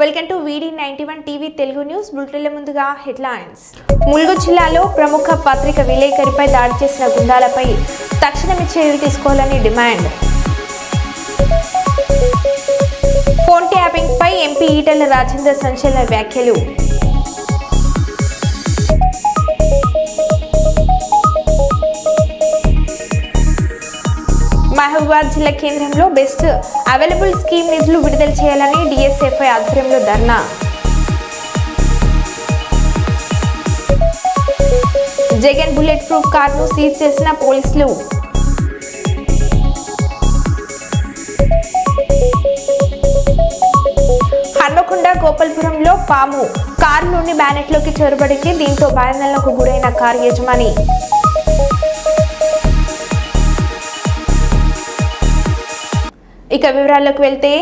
Welcome to వీడి ninety one TV Telugu news బులెటిన్ల ముందుగా headlines. Mulugu జిల్లాలో ప్రముఖ పత్రిక విలేకరిపై దాడి చేసిన గుండాలపై తక్షణమే చర్యలు తీసుకోవాలని డిమాండ్. ఫోన్ ట్యాపింగ్ పై ఎంపీ ఈటల రాజేందర్ సంచలన వ్యాఖ్యలు. మహబూబాద్ జిల్లా కేంద్రంలో బెస్ట్ అవైలబుల్ స్కీమ్ నిధులు విడుదల చేయాలని డిఎస్ఎఫ్ఐ ఆధ్వర్యంలో ధర్నా. జగన్ బుల్లెట్ ప్రూఫ్ కార్ను సీజ్ చేసిన పోలీసులు. హన్మకొండ గోపాల్పురంలో పాము. కారులోని బ్యానెట్లోకి చొరబడికి దీంతో భయాందోళనకు గురైన కారు యజమాని. ఇక వివరాల్లోకి వెళ్తే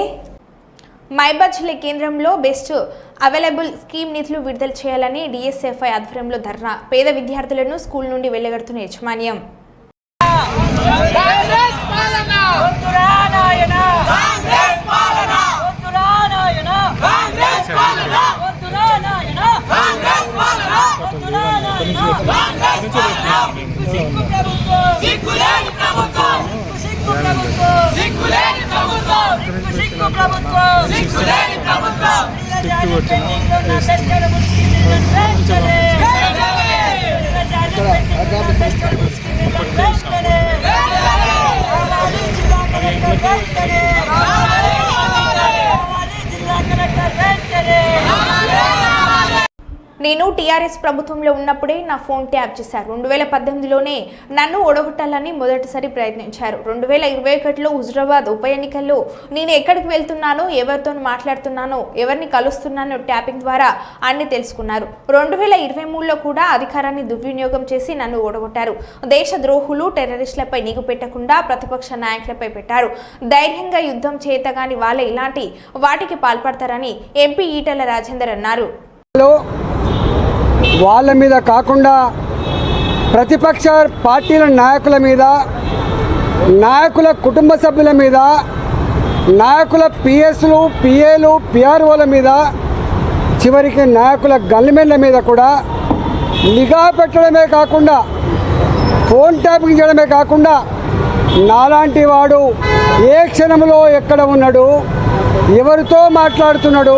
మైబాద్ జిల్లా కేంద్రంలో బెస్ట్ అవైలబుల్ స్కీమ్ నిధులు విడుదల చేయాలని డిఎస్ఎఫ్ఐ ఆధ్వర్యంలో ధర్నా. పేద విద్యార్థులను స్కూల్ నుండి వెళ్ళగడుతున్న యజమాన్యం. కాంగ్రెస్ పాలన! వద్దురానాయన হচ্ছে না నేను టీఆర్ఎస్ ప్రభుత్వంలో ఉన్నప్పుడే నా ఫోన్ ట్యాప్ చేశారు. రెండు వేల పద్దెనిమిదిలోనే నన్ను ఓడగొట్టాలని మొదటిసారి ప్రయత్నించారు. రెండు వేల ఇరవై ఒకటిలో హుజరాబాద్ ఉప ఎన్నికల్లో నేను ఎక్కడికి వెళ్తున్నానో ఎవరితో మాట్లాడుతున్నానో ఎవరిని కలుస్తున్నానో ట్యాపింగ్ ద్వారా అన్ని తెలుసుకున్నారు. రెండు వేల ఇరవై మూడులో కూడా అధికారాన్ని దుర్వినియోగం చేసి నన్ను ఓడగొట్టారు దేశ ద్రోహులు టెర్రరిస్టులపై నిగు పెట్టకుండా ప్రతిపక్ష నాయకులపై పెట్టారు. ధైర్యంగా యుద్ధం చేతగాని వాళ్ళే ఇలాంటి వాటికి పాల్పడతారని ఎంపీ ఈటల రాజేందర్ అన్నారు. వాళ్ళ మీద కాకుండా ప్రతిపక్ష పార్టీల నాయకుల మీద నాయకుల కుటుంబ సభ్యుల మీద నాయకుల పిఎస్లు పిఏలు పిఆర్ఓల మీద చివరికి నాయకుల గల్లిమెన్ల మీద కూడా నిఘా పెట్టడమే కాకుండా ఫోన్ ట్యాపింగ్ చేయడమే కాకుండా నాలాంటి వాడు ఏ క్షణంలో ఎక్కడ ఉన్నాడు ఎవరితో మాట్లాడుతున్నాడు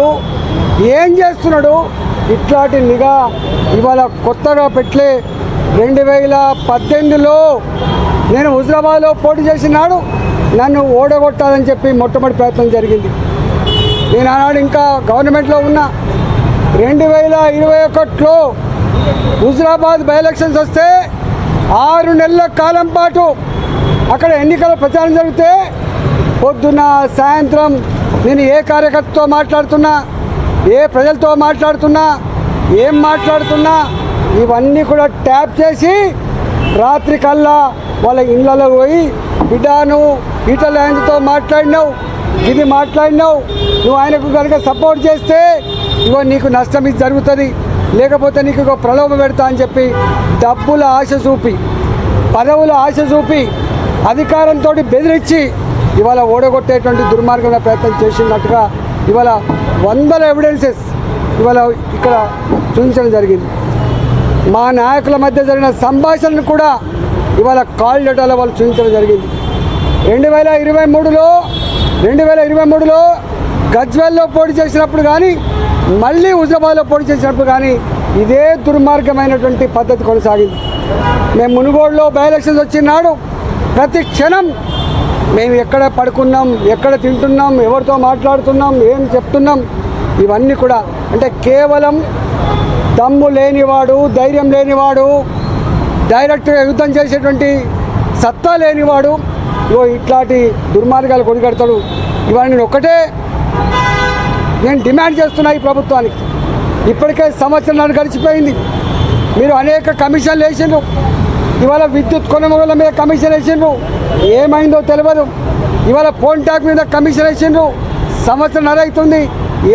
ఏం చేస్తున్నాడు ఇట్లాంటి నిఘా ఇవాళ కొత్తగా పెట్టలే. రెండు వేల పద్దెనిమిదిలో నేను హుజరాబాద్లో పోటీ చేసినాడు. నన్ను ఓడగొట్టాలని చెప్పి మొట్టమొదటి ప్రయత్నం జరిగింది. నేను ఆనాడు ఇంకా గవర్నమెంట్లో ఉన్నా. రెండు వేల ఇరవై ఒకటిలో హుజరాబాద్ బై ఎలక్షన్స్ వస్తే ఆరు నెలల కాలం పాటు అక్కడ ఎన్నికల ప్రచారం జరిగితే పొద్దున్న సాయంత్రం నేను ఏ కార్యకర్తతో మాట్లాడుతున్నా ఏ ప్రజలతో మాట్లాడుతున్నా ఏం మాట్లాడుతున్నా ఇవన్నీ కూడా ట్యాప్ చేసి రాత్రి కల్లా వాళ్ళ ఇళ్ళలో పోయి బిడ్డాను నువ్వు ఆయనతో మాట్లాడినావు ఇది మాట్లాడినావు నువ్వు ఆయనకు కనుక సపోర్ట్ చేస్తే ఇగో నీకు నష్టం ఇది జరుగుతుంది. లేకపోతే నీకు ఇగో ప్రలోభ పెడతా అని చెప్పి డబ్బుల ఆశ చూపి పదవుల ఆశ చూపి అధికారంతో బెదిరించి ఇవాళ ఓడగొట్టేటువంటి దుర్మార్గమైన ప్రయత్నం చేసినట్టుగా ఇవాళ వందల ఎవిడెన్సెస్ ఇవాళ ఇక్కడ చూపించడం జరిగింది. మా నాయకుల మధ్య జరిగిన సంభాషణను కూడా ఇవాళ కాల్ డేటాలో వాళ్ళు చూపించడం జరిగింది. రెండు వేల ఇరవై మూడులో రెండు వేల ఇరవై మూడులో గజ్వెల్లో పోటీ చేసినప్పుడు కానీ మళ్ళీ హుజరాబాద్లో పోటీ చేసినప్పుడు కానీ ఇదే దుర్మార్గమైనటువంటి పద్ధతి కొనసాగింది. మేము మునుగోడులో బై ఎలక్షన్స్ వచ్చినాడు ప్రతి క్షణం మేము ఎక్కడ పడుకున్నాం ఎక్కడ తింటున్నాం ఎవరితో మాట్లాడుతున్నాం ఏం చెప్తున్నాం ఇవన్నీ కూడా అంటే కేవలం దమ్ము లేనివాడు ధైర్యం లేనివాడు డైరెక్ట్గా యుద్ధం చేసేటువంటి సత్తా లేనివాడు ఇగో ఇట్లాంటి దుర్మార్గాలు కొనిగడతాడు ఇవన్నీ ఒకటే నేను డిమాండ్ చేస్తున్నా ఈ ప్రభుత్వానికి. ఇప్పటికే సంవత్సరాలు గడిచిపోయింది. మీరు అనేక కమిషన్లు వేసిండ్రు. ఇవాళ విద్యుత్ కొనుగోళ్ళ మీద కమిషన్ వేసిండ్రు. ఏమైందో తెలియదు. ఇవాళ ఫోన్ ట్యాక్ మీద కమిషన్ వేసిండ్రు. సంవత్సరం నరైతుంది.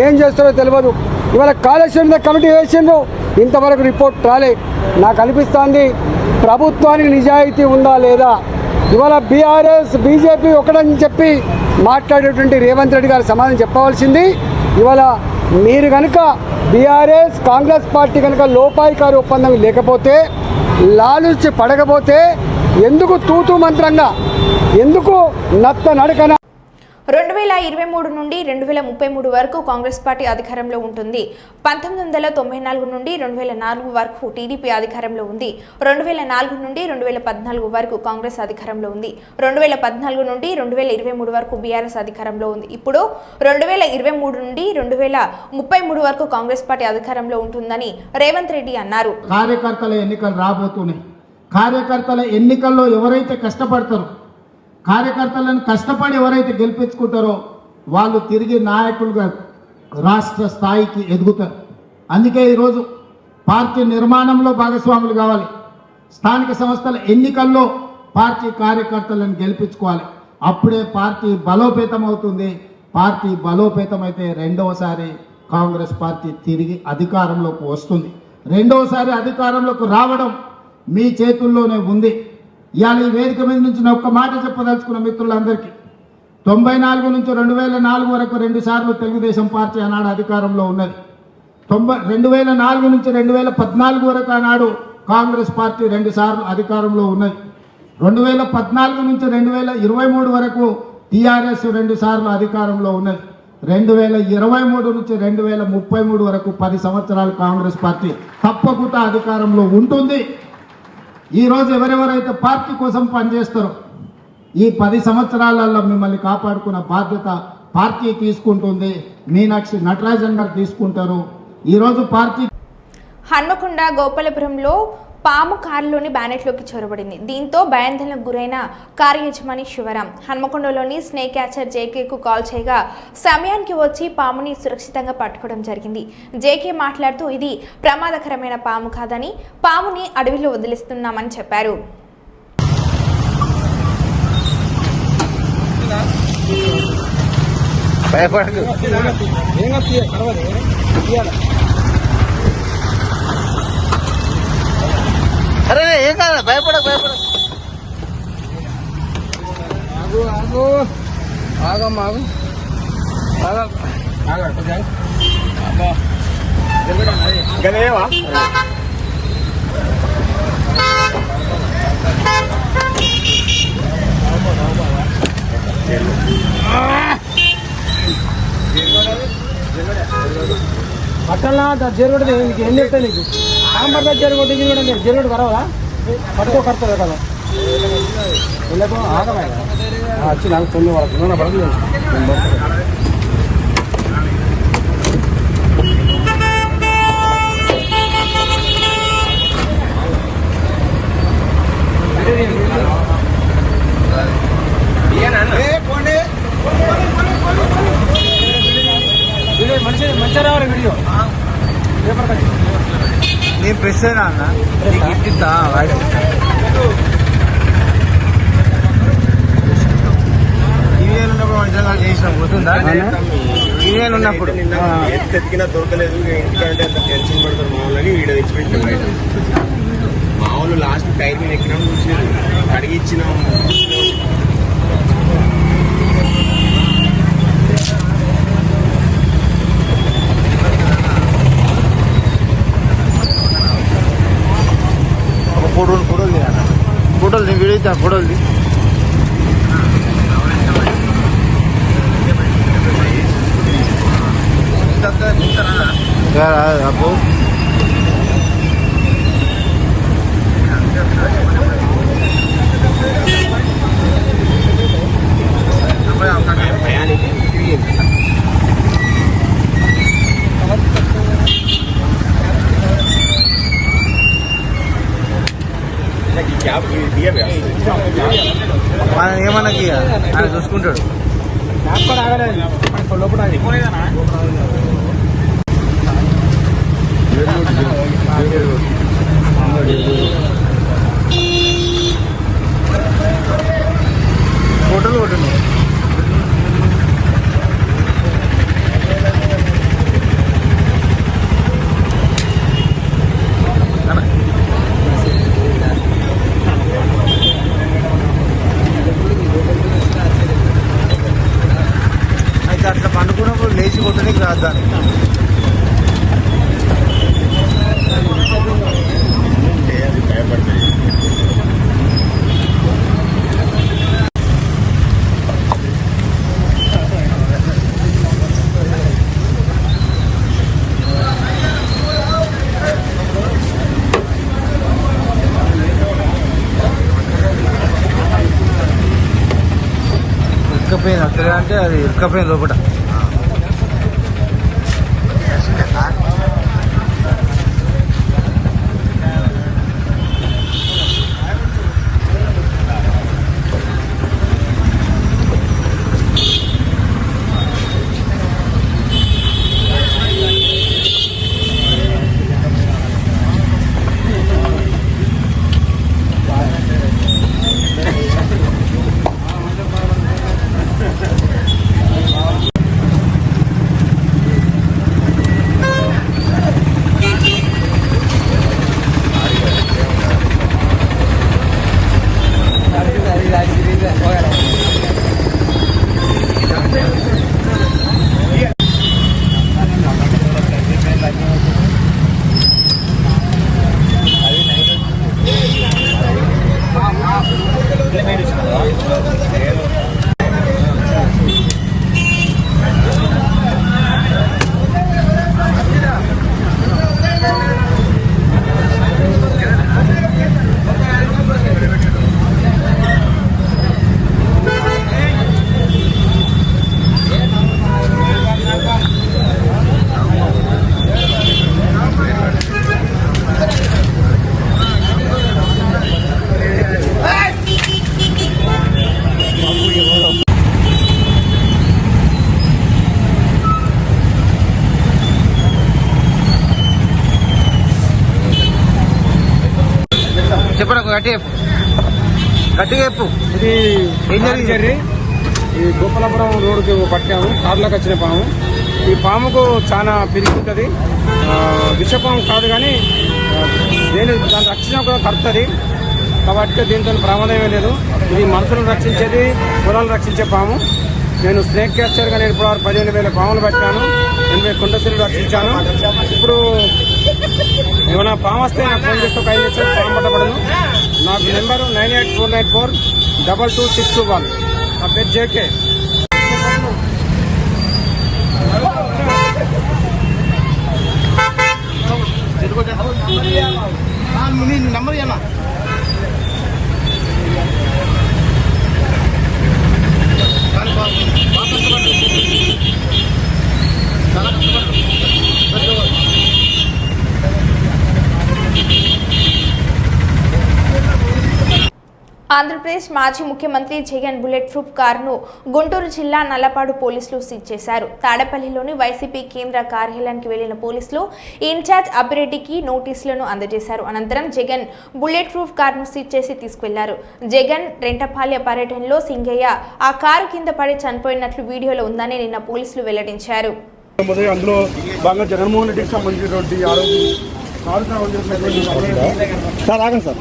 ఏం చేస్తారో తెలియదు. ఇవాళ కాళేశ్వరం మీద కమిటీ వేసిండ్రు. ఇంతవరకు రిపోర్ట్ రాలే. నాకు అనిపిస్తోంది ప్రభుత్వానికి నిజాయితీ ఉందా లేదా? ఇవాళ బీఆర్ఎస్ బీజేపీ ఒకటని చెప్పి మాట్లాడేటువంటి రేవంత్ రెడ్డి గారు సమాధానం చెప్పవలసింది. ఇవాళ మీరు కనుక బీఆర్ఎస్ కాంగ్రెస్ పార్టీ కనుక లోపాయికారి ఒప్పందం లేకపోతే లాలుచి పడకపోతే ఎందుకు తూతూ మంత్రంగా? ఎందుకు నత్త నడకన రెండు వేల ఇరవై మూడు నుండి రెండు వేల ముప్పై మూడు వరకు కాంగ్రెస్ పార్టీ అధికారంలో ఉంటుంది. పంతొమ్మిది వందల తొంభై నాలుగు నుండి రెండు వేల నాలుగు వరకు టీడీపీ అధికారంలో ఉంది. రెండు వేల నాలుగు నుండి రెండు వేల పద్నాలుగు వరకు కాంగ్రెస్ అధికారంలో ఉంది. రెండు వేల పద్నాలుగు నుండి రెండు వేల ఇరవై మూడు వరకు బీఆర్ఎస్ అధికారంలో ఉంది. ఇప్పుడు రెండు వేల ఇరవై మూడు నుండి రెండు వేల ముప్పై మూడు వరకు కాంగ్రెస్ పార్టీ అధికారంలో ఉంటుందని రేవంత్ రెడ్డి అన్నారు. కార్యకర్తల ఎన్నికలు రాబోతున్నాయి కార్యకర్తల ఎన్నికల్లో ఎవరైతే కష్టపడతారో కార్యకర్తలను కష్టపడి ఎవరైతే గెలిపించుకుంటారో వాళ్ళు తిరిగి నాయకులుగా రాష్ట్ర స్థాయికి ఎదుగుతారు. అందుకే ఈరోజు పార్టీ నిర్మాణంలో భాగస్వాములు కావాలి. స్థానిక సంస్థల ఎన్నికల్లో పార్టీ కార్యకర్తలను గెలిపించుకోవాలి. అప్పుడే పార్టీ బలోపేతం అవుతుంది. పార్టీ బలోపేతం అయితే రెండవసారి కాంగ్రెస్ పార్టీ తిరిగి అధికారంలోకి వస్తుంది. రెండవసారి అధికారంలోకి రావడం మీ చేతుల్లోనే ఉంది. ఇవాళ ఈ వేదిక మీద నుంచి నేను ఒక్క మాట చెప్పదలుచుకున్న మిత్రులందరికీ తొంభై నాలుగు నుంచి రెండు వేల నాలుగు వరకు రెండు సార్లు తెలుగుదేశం పార్టీ ఆనాడు అధికారంలో ఉన్నది. తొంభై రెండు వేల నాలుగు నుంచి రెండు వేల పద్నాలుగు వరకు ఆనాడు కాంగ్రెస్ పార్టీ రెండు సార్లు అధికారంలో ఉన్నది. రెండు వేల పద్నాలుగు నుంచి రెండు వేల ఇరవై మూడు వరకు టీఆర్ఎస్ రెండు సార్లు అధికారంలో ఉన్నది. రెండు వేల ఇరవై మూడు నుంచి రెండు వేల ముప్పై మూడు వరకు పది సంవత్సరాలు కాంగ్రెస్ పార్టీ తప్పకుండా అధికారంలో ఉంటుంది. ఈరోజు ఎవరెవరైతే పార్టీ కోసం పనిచేస్తారో ఈ పది సంవత్సరాలలో మిమ్మల్ని కాపాడుకున్న బాధ్యత పార్టీ తీసుకుంటుంది. మీనాక్షి నటరాజన్ గారు తీసుకుంటారు. ఈరోజు పార్టీ హన్మకొండ గోపాలపురంలో పాము కారులోని బ్యానెట్లోకి చొరబడింది దీంతో భయాందోళనకు గురైన కారు యజమాని శివరాం హన్మకొండలోని స్నేక్ క్యాచర్ జేకేకు కాల్ చేయగా సమయానికి వచ్చి పాముని సురక్షితంగా పట్టుకోవడం జరిగింది జేకే మాట్లాడుతూ ఇది ప్రమాదకరమైన పాము కాదని పాముని అడవిలో వదిలిస్తున్నామని చెప్పారు భయపడకు ఆగు ఆగు. ఆగమ్మా ఆగు. ఆగ అట్లా జరుగుతుంది. ఏం చెప్తా నీకు? సాంబార్ జరుగుతుంది కూడా నేను జరుగుడు కరవదా? పట్టుకో కడతారు కదా వెళ్ళకో ఆగమే వచ్చి నాకు తొమ్మిది వాళ్ళకి నా పడదు మంచి మంచిగా రావాలి వీడియో పేపర్ కట్టి నేను ప్రెస్ అయినా అన్న ఇస్తా వాడి టీవీలో ఉన్నప్పుడు మంచిగా చేసినాం గుర్తుందా? టీవీలో ఉన్నప్పుడు. ఎత్తికినా దొరకలేదు. ఇంటికంటే అంత టెన్షన్ పడతారు మా వాళ్ళని వీడ తెచ్చిపెట్టిన బయట. మా వాళ్ళు లాస్ట్ టైర్ మీద ఎక్కినాం అడిగి ఇచ్చినాం ఒక ఫోటోలు ఫోటోలు తీ అన్న ఫోటోలు తీ వీడియో ఇస్తా ఫోటోలు తీ అబ్బో తిరిగింది నాకు ఈ క్యాబ్ ఈ డిఏ మనం ఏమన్నా ఆయన చూసుకుంటాడు. ఫోటోలు కొట్టండి అంటే అది ఇరుక్కపోయింది లోపల చెప్పరా గట్టి చెప్పు గట్టిగా చెప్పు. ఇది ఏం జరిగింది? జరిగి ఈ గోపాలపురం రోడ్డుకి పట్టాము. కారులోకి వచ్చిన పాము. ఈ పాముకు చాలా పిరిగి విషపాము కాదు కానీ దేని దాన్ని రక్షణ కూడా కడుతుంది కాబట్టి దీంతో ప్రమాదమే లేదు. ఇది మనుషులను రక్షించేది పొలాలను రక్షించే పాము. నేను స్నేక్ క్యాచర్గా నేను ఇప్పుడు పదిహేను వేల పాములు పెట్టాను. ఎనభై కుండసిలు రక్షించాను. ఇప్పుడు ఏమైనా పాము వస్తే నాకు ఫోన్ చేస్తే ఒక ఐదు నిమిషాలు పాము పట్టబడను. నాకు number nine eight four nine four double two six two one. నా పేరు జేకే. నంబర్ కష్టపడు ఆంధ్రప్రదేశ్ మాజీ ముఖ్యమంత్రి జగన్ బుల్లెట్ ప్రూఫ్ కారును గుంటూరు జిల్లా నల్లపాడు పోలీసులు సీజ్ చేశారు. తాడపల్లిలోని వైసీపీ కేంద్ర కార్యాలయానికి వెళ్ళిన పోలీసులు ఇన్ఛార్జ్ అభిరెడ్డికి నోటీసులను అందజేశారు. అనంతరం జగన్ బుల్లెట్ ప్రూఫ్ కారును సీజ్ చేసి తీసుకెళ్ళారు. జగన్ రెంటపాలె పర్యటనలో సింగయ్య ఆ కారు కింద పడి చనిపోయినట్లు వీడియోలో ఉందని నిన్న పోలీసులు వెల్లడించారు. అందులో భాగంగా జగన్మోహన్ రెడ్డికి సంబంధించినటువంటి సార్ ఆగండి సార్.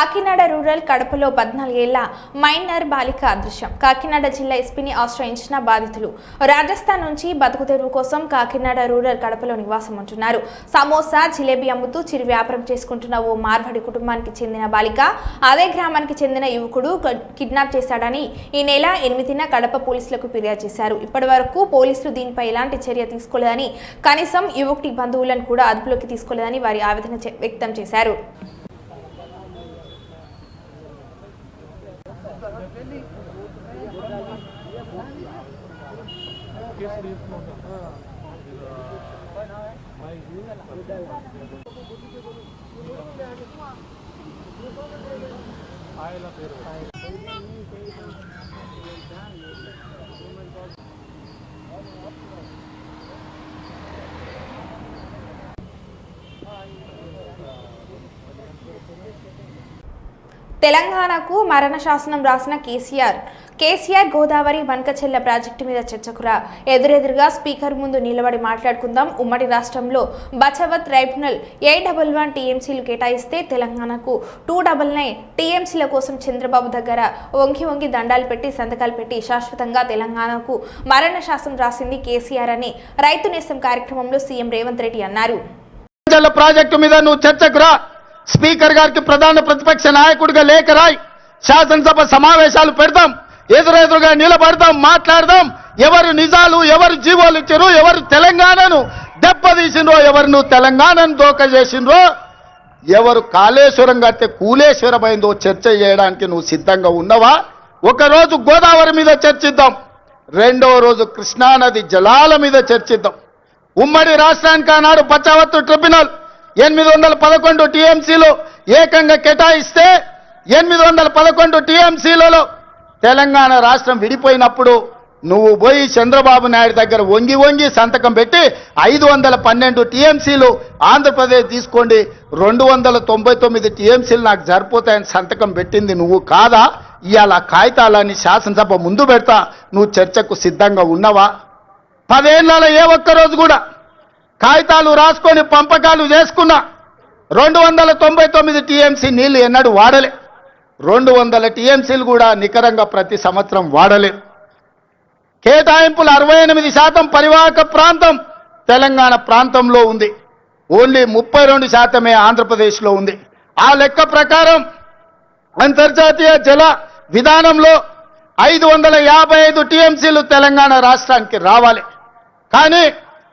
కాకినాడ రూరల్ కడపలో పద్నాలుగేళ్ళ మైనర్ బాలిక అదృశ్యం. కాకినాడ జిల్లా ఎస్పీని ఆశ్రయించిన బాధితులు రాజస్థాన్ నుంచి బతుకు తెరువు కోసం కాకినాడ రూరల్ కడపలో నివాసం ఉంటున్నారు. సమోసా జిలేబీ అమ్ముతూ చిరు వ్యాపారం చేసుకుంటున్న ఓ మార్వాడి కుటుంబానికి చెందిన బాలిక అదే గ్రామానికి చెందిన యువకుడు కిడ్నాప్ చేశాడని ఈ నెల ఎనిమిదిన కడప పోలీసులకు ఫిర్యాదు చేశారు. ఇప్పటి వరకు పోలీసులు దీనిపై ఎలాంటి చర్య తీసుకోలేదని కనీసం యువకుడి బంధువులను కూడా అదుపులోకి తీసుకోలేదని వారి ఆవేదన వ్యక్తం చేశారు. తెలంగాణకు మరణ శాసనం రాసిన KCR KCR Godavari Banakacherla project మీద చర్చకురా. ఎదురెదురుగా స్పీకర్ ముందు నిలబడి మాట్లాడుకుందాం. ఉమ్మడి రాష్ట్రంలో Bachawat tribunal A double one టీఎంసీలు కేటాయిస్తే తెలంగాణకు. టూ డబల్ నైన్ టీఎంసీల కోసం చంద్రబాబు దగ్గర వంగి వంగి దండాలు పెట్టి సంతకాలు పెట్టి శాశ్వతంగా తెలంగాణకు మరణ శాసనం రాసింది కేసీఆర్ అని రైతు నేస్తం కార్యక్రమంలో సీఎం రేవంత్ రెడ్డి అన్నారు. ప్రాజెక్టు మీద నువ్వు చర్చకు రా. స్పీకర్ గారికి ప్రధాన ప్రతిపక్ష నాయకుడిగా లేఖ రాయి. శాసనసభ సమావేశాలు పెడతాం ఎదురెదురుగా నిలబడదాం మాట్లాడదాం. ఎవరు నిజాలు ఎవరు జీవోలు ఇచ్చారు ఎవరు తెలంగాణను దెబ్బతీసిండ్రో ఎవరు నువ్వు తెలంగాణను దోక చేసిండ్రో ఎవరు కాళేశ్వరం కడితే కూలేశ్వరమైందో చర్చ చేయడానికి నువ్వు సిద్ధంగా ఉన్నవా? ఒకరోజు గోదావరి మీద చర్చిద్దాం. రెండో రోజు కృష్ణానది జలాల మీద చర్చిద్దాం. ఉమ్మడి రాష్ట్రానికి ఆనాడు పచ్చావత్తు ట్రిబ్యునల్ ఎనిమిది వందల పదకొండు టీఎంసీలు ఏకంగా కేటాయిస్తే ఎనిమిది వందల పదకొండు టీఎంసీలలో తెలంగాణ రాష్ట్రం విడిపోయినప్పుడు నువ్వు పోయి చంద్రబాబు నాయుడు దగ్గర వంగి వంగి సంతకం పెట్టి ఐదు వందల పన్నెండు టీఎంసీలు ఆంధ్రప్రదేశ్ తీసుకోండి. రెండు వందల తొంభై తొమ్మిది టీఎంసీలు నాకు సరిపోతాయని సంతకం పెట్టింది నువ్వు కాదా? ఇవాళ కాగితాలని శాసనసభ ముందు పెడతా. నువ్వు చర్చకు సిద్ధంగా ఉన్నవా? పదేళ్ళలో ఏ ఒక్క రోజు కూడా కాగితాలు రాసుకొని పంపకాలు చేసుకున్నా రెండు వందల తొంభై తొమ్మిది టీఎంసీ నీళ్ళు ఎన్నడూ వాడలే. రెండు వందల టీఎంసీలు కూడా నికరంగా ప్రతి సంవత్సరం వాడలేదు కేటాయింపులు అరవై ఎనిమిది శాతం పరివాహక ప్రాంతం తెలంగాణ ప్రాంతంలో ఉంది. ఓన్లీ ముప్పై రెండు శాతమే ఆంధ్రప్రదేశ్లో ఉంది. ఆ లెక్క ప్రకారం అంతర్జాతీయ జల విధానంలో ఐదు వందల యాభై ఐదు టీఎంసీలు తెలంగాణ రాష్ట్రానికి రావాలి. కానీ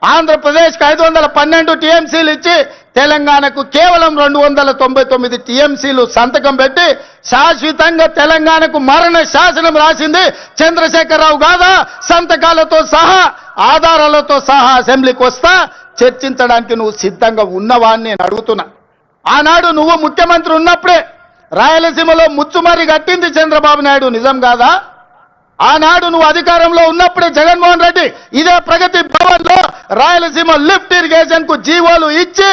ఆంధ్రప్రదేశ్కి ఐదు వందల పన్నెండు టీఎంసీలు ఇచ్చి తెలంగాణకు కేవలం రెండు వందల తొంభై తొమ్మిది టీఎంసీలు సంతకం పెట్టి శాశ్వతంగా తెలంగాణకు మరణ శాసనం రాసింది చంద్రశేఖరరావు కాదా సంతకాలతో సహా ఆధారాలతో సహా అసెంబ్లీకి వస్తా చర్చించడానికి నువ్వు సిద్ధంగా ఉన్నవా అని నేను అడుగుతున్నా. ఆనాడు నువ్వు ముఖ్యమంత్రి ఉన్నప్పుడే రాయలసీమలో ముచ్చుమరి కట్టింది చంద్రబాబు నాయుడు నిజం కాదా? ఆనాడు నువ్వు అధికారంలో ఉన్నప్పుడే జగన్మోహన్ రెడ్డి ఇదే ప్రగతి భవన్లో రాయలసీమ లిఫ్ట్ ఇరిగేషన్కు జీవోలు ఇచ్చి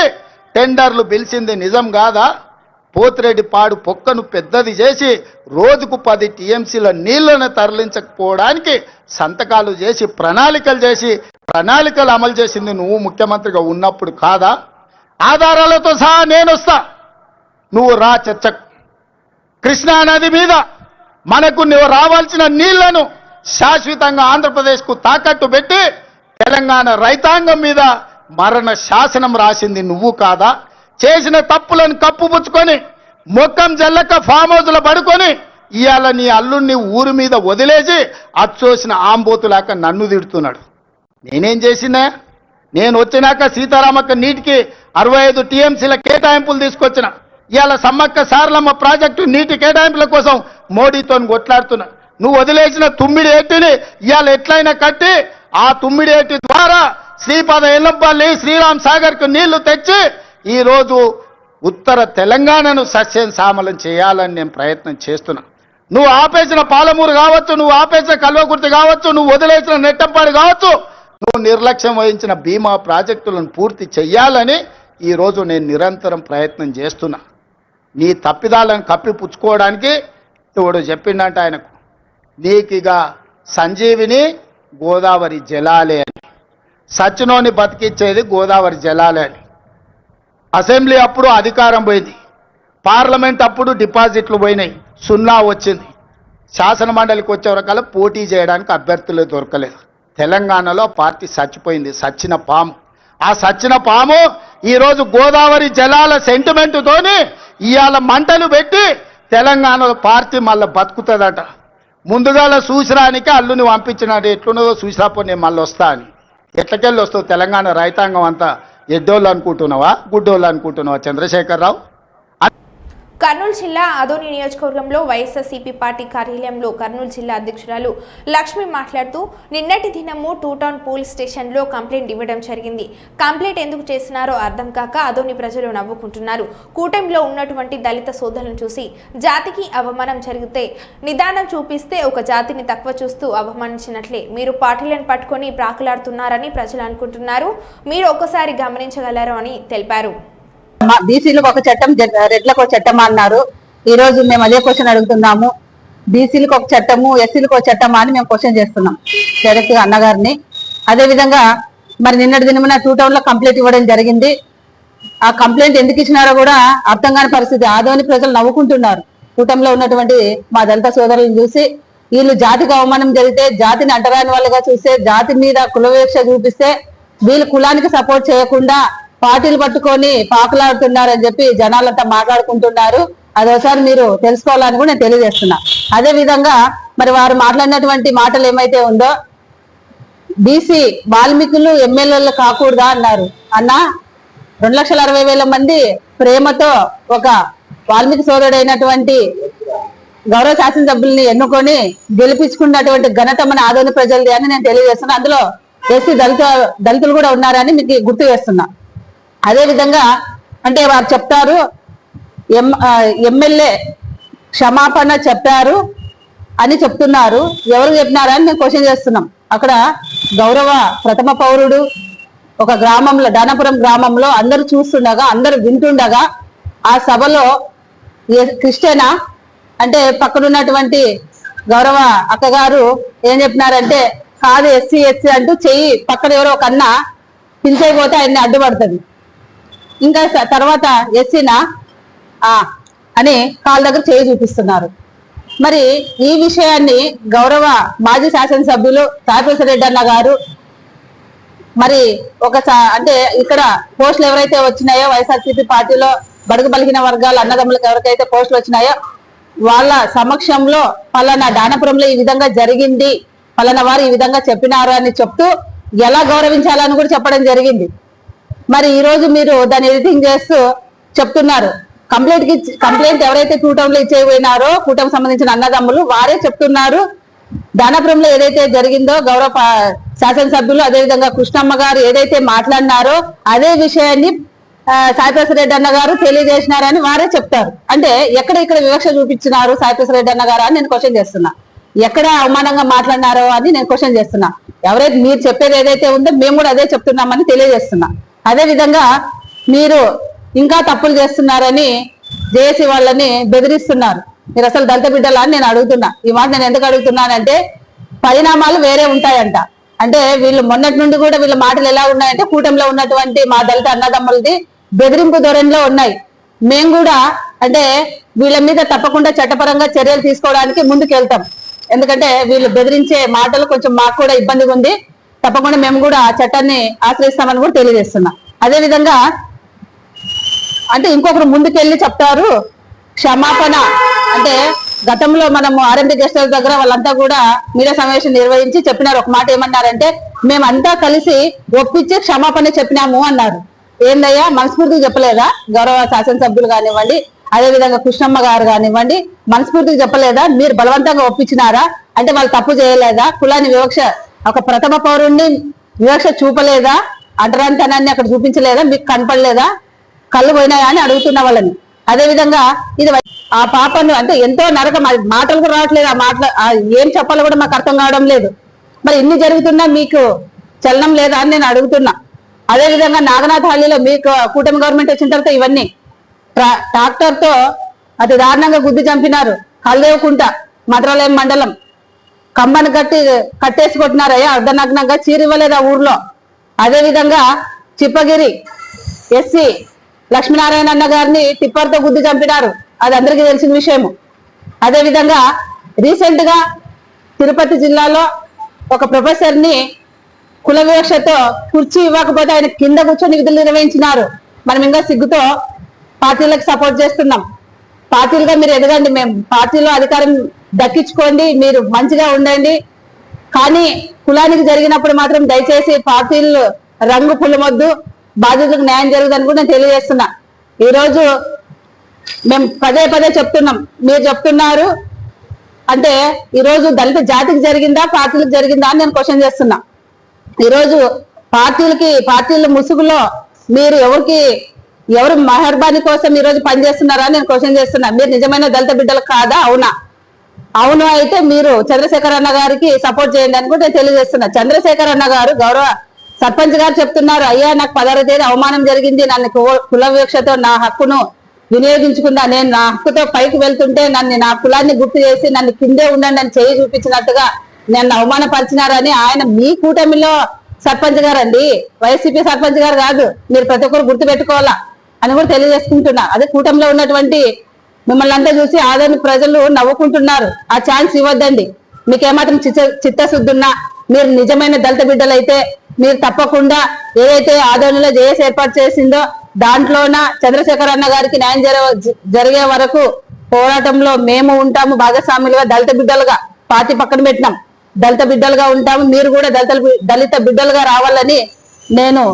టెండర్లు పిలిచింది నిజం కాదా? పోతిరెడ్డి పాడు పొక్కను పెద్దది చేసి రోజుకు పది టీఎంసీల నీళ్ళను తరలించకపోవడానికి సంతకాలు చేసి ప్రణాళికలు చేసి ప్రణాళికలు అమలు చేసింది నువ్వు ముఖ్యమంత్రిగా ఉన్నప్పుడు కాదా? ఆధారాలతో సహా నేను వస్తా. నువ్వు రా చర్చకు కృష్ణా నది మీద మనకు రావాల్సిన నీళ్ళను శాశ్వతంగా ఆంధ్రప్రదేశ్కు తాకట్టు పెట్టి తెలంగాణ రైతాంగం మీద మరణ శాసనం రాసింది నువ్వు కాదా? చేసిన తప్పులను కప్పుపుచ్చుకొని మొక్కం జల్లక ఫామ్ హౌస్లో పడుకొని ఇవాళ నీ అల్లుణ్ణి ఊరి మీద వదిలేసి అచ్చోసిన ఆంబోతులాక నన్ను తిడుతున్నాడు. నేనేం చేసినా? నేను వచ్చినాక సీతారామక్క నీటికి అరవై ఐదు టీఎంసీల కేటాయింపులు తీసుకొచ్చిన. ఇవాళ సమ్మక్క సారలమ్మ ప్రాజెక్టు నీటి కేటాయింపుల కోసం మోడీతో కొట్లాడుతున్నా. నువ్వు వదిలేసిన తుమ్మిడి ఏటిని ఇవాళ ఎట్లయినా కట్టి ఆ తుమ్మిడి ఏటి ద్వారా శ్రీపాద ఎల్లంపల్లి శ్రీరామ్ సాగర్కు నీళ్ళు తెచ్చి ఈరోజు ఉత్తర తెలంగాణను సస్యం సామలం చేయాలని నేను ప్రయత్నం చేస్తున్నా. నువ్వు ఆపేసిన పాలమూరు కావచ్చు నువ్వు ఆపేసిన కల్వకుర్తి కావచ్చు నువ్వు వదిలేసిన నెట్టంపాడు కావచ్చు నువ్వు నిర్లక్ష్యం వహించిన బీమా ప్రాజెక్టులను పూర్తి చెయ్యాలని ఈ రోజు నేను నిరంతరం ప్రయత్నం చేస్తున్నా. నీ తప్పిదాలను కప్పిపుచ్చుకోవడానికి ఇతడు చెప్పిండంట ఆయనకు. నీకిగ సంజీవిని గోదావరి జలాలే అని. సచ్చినోని బతికిచ్చేది గోదావరి జలాలే అని. అసెంబ్లీ అప్పుడు అధికారం పోయింది. పార్లమెంట్ అప్పుడు డిపాజిట్లు పోయినాయి. సున్నా వచ్చింది. శాసన మండలికి వచ్చే పోటీ చేయడానికి అభ్యర్థులు దొరకలేదు. తెలంగాణలో పార్టీ చచ్చిపోయింది. సచ్చిన పాము. ఆ సచ్చిన పాము ఈరోజు గోదావరి జలాల సెంటిమెంటుతోని ఇవాళ మంటలు పెట్టి తెలంగాణలో పార్టీ మళ్ళీ బతుకుతుందట. ముందుగాల చూసిరానికి అల్లుని పంపించినట్టు ఎట్లున్నదో చూసిరాపో నేను మళ్ళీ వస్తా అని. ఎట్లకెళ్ళి వస్తావు తెలంగాణ రైతాంగం అంతా? ఎడ్డోళ్ళు అనుకుంటున్నావా? గుడ్డోళ్ళు అనుకుంటున్నావా? చంద్రశేఖరరావు కర్నూలు జిల్లా అదోని నియోజకవర్గంలో వైఎస్ఆర్సీపీ పార్టీ కార్యాలయంలో కర్నూలు జిల్లా అధ్యక్షురాలు లక్ష్మి మాట్లాడుతూ నిన్నటి దినము టూ టౌన్ పోలీస్ స్టేషన్లో కంప్లైంట్ ఇవ్వడం జరిగింది. కంప్లైంట్ ఎందుకు చేసినారో అర్థం కాక అదోని ప్రజలు నవ్వుకుంటున్నారు. కూటమిలో ఉన్నటువంటి దళిత సోదరులను చూసి జాతికి అవమానం జరిగితే నిదానం చూపిస్తే ఒక జాతిని తక్కువ చూస్తూ అవమానించినట్లే. మీరు పార్టీలను పట్టుకొని ప్రాకులాడుతున్నారని ప్రజలు అనుకుంటున్నారు. మీరు ఒక్కసారి గమనించగలరు అని తెలిపారు. బీసీలకు ఒక చట్టం రెడ్లకు ఒక చట్టం అన్నారు. ఈ రోజు మేము అదే క్వశ్చన్ అడుగుతున్నాము. బీసీలకు ఒక చట్టము ఎస్సీలకు ఒక చట్టమా అని మేము క్వశ్చన్ చేస్తున్నాం డైరెక్ట్గా అన్నగారిని. అదే విధంగా మరి నిన్నటి దినమున టూ టౌన్లో కంప్లైంట్ ఇవ్వడం జరిగింది. ఆ కంప్లైంట్ ఎందుకు ఇచ్చినారో కూడా అర్థం కాని పరిస్థితి. ఆదోని ప్రజలు నవ్వుకుంటున్నారు. కూటమిలో ఉన్నటువంటి మా దళిత సోదరులను చూసి వీళ్ళు జాతికి అవమానం జరిగితే జాతిని అంటరాని వాళ్ళుగా చూస్తే జాతి మీద కులవేక్ష చూపిస్తే వీళ్ళు కులానికి సపోర్ట్ చేయకుండా పార్టీలు పట్టుకొని పాకులాడుతున్నారని చెప్పి జనాలంతా మాట్లాడుకుంటున్నారు. అదొకసారి మీరు తెలుసుకోవాలని కూడా నేను తెలియజేస్తున్నా. అదే విధంగా మరి వారు మాట్లాడినటువంటి మాటలు ఏమైతే ఉందో బీసీ వాల్మీకులు ఎమ్మెల్యేలు కాకూడదా అన్నారు. అన్న రెండు లక్షల అరవై వేల మంది ప్రేమతో ఒక వాల్మీకి సోదరుడైనటువంటి గౌరవ శాసనసభ్యుల్ని ఎన్నుకొని గెలిపించుకున్నటువంటి ఘనత మన ఆదోని ప్రజలది అని నేను తెలియజేస్తున్నా. అందులో ఎస్సీ దళిత దళితులు కూడా ఉన్నారని మీకు గుర్తు చేస్తున్నా. అదే విధంగా అంటే వారు చెప్తారు ఎం ఎమ్మెల్యే క్షమాపణ చెప్పారు అని చెప్తున్నారు. ఎవరు చెప్పినారని మేము క్వశ్చన్ చేస్తున్నాం. అక్కడ గౌరవ ప్రథమ పౌరుడు ఒక గ్రామంలో దానపురం గ్రామంలో అందరూ చూస్తుండగా అందరూ వింటుండగా ఆ సభలో ఏ- క్రిస్టియనా? అంటే పక్కనున్నటువంటి గౌరవ అక్కగారు ఏం చెప్పినారంటే కాదు ఎస్సీ ఎస్సీ అంటూ చెయ్యి పక్కన ఎవరో ఒక అన్న పిలిచైపోతే ఆయన్ని అడ్డుపడుతుంది ఇంకా తర్వాత ఎస్సీనా? ఆ అని కాళ్ళ దగ్గర చేయి చూపిస్తున్నారు. మరి ఈ విషయాన్ని గౌరవ మాజీ శాసనసభ్యులు తాపేశ్వర రెడ్డి అన్న గారు మరి ఒక అంటే ఇక్కడ పోస్టులు ఎవరైతే వచ్చినాయో వైఎస్ఆర్సీపీ పార్టీలో బడుగు బలిగిన వర్గాల అన్నదమ్ములకు ఎవరికైతే పోస్టులు వచ్చినాయో వాళ్ళ సమక్షంలో పలానా దానపురంలో ఈ విధంగా జరిగింది పలానా వారు ఈ విధంగా చెప్పినారు అని చెప్తూ ఎలా గౌరవించాలని కూడా చెప్పడం జరిగింది. మరి ఈ రోజు మీరు దాన్ని ఎడిటింగ్ చేస్తూ చెప్తున్నారు. కంప్లైంట్కి కంప్లైంట్ ఎవరైతే కూటమిలో ఇచ్చేయబోయినారో కూటమి సంబంధించిన అన్నదమ్ములు వారే చెప్తున్నారు. దానాపురంలో ఏదైతే జరిగిందో గౌరవ శాసనసభ్యులు అదేవిధంగా కృష్ణమ్మ గారు ఏదైతే మాట్లాడినారో అదే విషయాన్ని ఆ, సాయిప్రసాద్ రెడ్డి అన్న గారు తెలియజేసినారని వారే చెప్తారు. అంటే ఎక్కడ ఇక్కడ వివక్ష చూపించినారు సాయిప్రసాద్ రెడ్డి అన్న గారు అని నేను క్వశ్చన్ చేస్తున్నా. ఎక్కడ అవమానంగా మాట్లాడినారో అని నేను క్వశ్చన్ చేస్తున్నా. ఎవరైతే మీరు చెప్పేది ఏదైతే ఉందో మేము కూడా అదే చెప్తున్నామని తెలియజేస్తున్నా. అదే విధంగా మీరు ఇంకా తప్పులు చేస్తున్నారని జేఏసీ వాళ్ళని బెదిరిస్తున్నారు. మీరు అసలు దళిత బిడ్డలా అని నేను అడుగుతున్నా. ఈ మాట నేను ఎందుకు అడుగుతున్నానంటే పరిణామాలు వేరే ఉంటాయంట. అంటే వీళ్ళు మొన్నటి నుండి కూడా వీళ్ళ మాటలు ఎలా ఉన్నాయంటే కూటమిలో ఉన్నటువంటి మా దళిత అన్నదమ్ములది బెదిరింపు ధోరణిలో ఉన్నాయి. మేము కూడా అంటే వీళ్ళ మీద తప్పకుండా చట్టపరంగా చర్యలు తీసుకోవడానికి ముందుకు వెళ్తాం ఎందుకంటే వీళ్ళు బెదిరించే మాటలు కొంచెం మాకు కూడా ఇబ్బందిగా ఉంది. తప్పకుండా మేము కూడా ఆ చట్టాన్ని ఆశ్రయిస్తామని కూడా తెలియజేస్తున్నా. అదే విధంగా అంటే ఇంకొకరు ముందుకెళ్ళి చెప్తారు క్షమాపణ. అంటే గతంలో మనము ఆర్ఎంపీ గెస్ట్ దగ్గర వాళ్ళంతా కూడా మీడియా సమావేశం నిర్వహించి చెప్పినారు. ఒక మాట ఏమన్నారంటే మేమంతా కలిసి ఒప్పించి క్షమాపణ చెప్పినాము అన్నారు. ఏందయ్యా మనస్ఫూర్తిగా చెప్పలేదా? గౌరవ శాసనసభ్యులు కానివ్వండి అదే విధంగా కృష్ణమ్మ గారు కానివ్వండి మనస్ఫూర్తిగా చెప్పలేదా? మీరు బలవంతంగా ఒప్పించినారా? అంటే వాళ్ళు తప్పు చేయలేదా? కులాన్ని వివక్ష ఒక ప్రథమ పౌరుణ్ణి వివక్ష చూపలేదా? అంటరాంతనాన్ని అక్కడ చూపించలేదా? మీకు కనపడలేదా? కళ్ళు పోయినాయా అని అడుగుతున్న వాళ్ళని. అదే విధంగా ఇది ఆ పాపను అంటే ఎంతో నరకం. మాటలు కూడా రావట్లేదు. ఆ మాటలు ఏం చెప్పాలో కూడా మాకు అర్థం కావడం లేదు. మరి ఇన్ని జరుగుతున్నా మీకు చలనం లేదా అని నేను అడుగుతున్నా. అదే విధంగా నాగనాథ్ హల్లీలో మీకు కూటమి గవర్నమెంట్ వచ్చిన తర్వాత ఇవన్నీ ట్రా- అతి దారుణంగా గుద్ది చంపినారు. కల్దేవకుంట మంత్రాలయం మండలం. కమ్మని కట్టి కట్టేసి కొట్టినారయ్యా. అర్ధనగ్నంగా చీరివ్వలేదు ఆ ఊర్లో అదేవిధంగా చిప్పగిరి ఎస్సీ లక్ష్మీనారాయణ అన్న గారిని టిప్పర్తో గుద్ది చంపినారు. అది అందరికీ తెలిసిన విషయము. అదేవిధంగా రీసెంట్గా తిరుపతి జిల్లాలో ఒక ప్రొఫెసర్ని కుల వివక్షతో కుర్చీ ఇవ్వకపోతే ఆయన కింద కూర్చొని విధులు నిర్వహించినారు. మనం ఇంకా సిగ్గుతో పార్టీలకు సపోర్ట్ చేస్తున్నాం. పార్టీలుగా మీరు ఎదగండి. మేము పార్టీలో అధికారం దక్కించుకోండి మీరు మంచిగా ఉండండి. కానీ కులానికి జరిగినప్పుడు మాత్రం దయచేసి పార్టీలు రంగు పుల్లమొద్దు బాధితులకు న్యాయం జరుగుదని కూడా నేను తెలియజేస్తున్నా. ఈరోజు మేము పదే పదే చెప్తున్నాం మీరు చెప్తున్నారు. అంటే ఈరోజు దళిత జాతికి జరిగిందా పార్టీలకు జరిగిందా అని నేను క్వశ్చన్ చేస్తున్నా. ఈరోజు పార్టీలకి పార్టీల ముసుగులో మీరు ఎవరికి ఎవరు మెహర్బానీ కోసం ఈరోజు పనిచేస్తున్నారా నేను క్వశ్చన్ చేస్తున్నా. మీరు నిజమైన దళిత బిడ్డలు కాదా? అవునా? అవును అయితే మీరు చంద్రశేఖర్ అన్న గారికి సపోర్ట్ చేయండి అని కూడా నేను తెలియజేస్తున్నా. చంద్రశేఖర్ అన్న గారు గౌరవ సర్పంచ్ గారు చెప్తున్నారు అయ్యా నాకు పదహారు తేదీ అవమానం జరిగింది. నన్ను కుల వివక్షతో నా హక్కును వినియోగించుకున్నా నేను నా హక్కుతో పైకి వెళ్తుంటే నన్ను నా కులాన్ని గుర్తు చేసి నన్ను కిందే ఉండండి అని చేయి చూపించినట్టుగా నన్ను అవమానపరిచినారని ఆయన మీ కూటమిలో సర్పంచ్ గారు అండి వైసీపీ సర్పంచ్ గారు కాదు మీరు ప్రతి ఒక్కరు గుర్తు పెట్టుకోవాలా అని కూడా తెలియజేసుకుంటున్నా. అదే కూటమిలో ఉన్నటువంటి మిమ్మల్ని అంతా చూసి ఆదరణ ప్రజలు నవ్వుకుంటున్నారు. ఆ ఛాన్స్ ఇవ్వద్దండి. మీకేమాత్రం చిత్త చిత్తశుద్ధి మీరు నిజమైన దళిత బిడ్డలైతే మీరు తప్పకుండా ఏదైతే ఆదరణలో జేఎస్ ఏర్పాటు చేసిందో దాంట్లోన చంద్రశేఖర్ అన్న గారికి న్యాయం జరిగే వరకు పోరాటంలో మేము ఉంటాము భాగస్వాములుగా దళిత బిడ్డలుగా. పార్టీ పక్కన పెట్టినాం. దళిత బిడ్డలుగా ఉంటాము. మీరు కూడా దళిత దళిత బిడ్డలుగా రావాలని నేను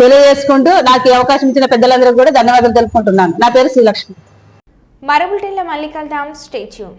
తెలియజేసుకుంటూ నాకు ఈ అవకాశం ఇచ్చిన పెద్దలందరికీ కూడా ధన్యవాదాలు తెలుపుకుంటున్నాను. నా పేరు శ్రీలక్ష్మి మరో బులెటిన్లో మళ్ళీ కలుద్దాం స్టేచ్యూన్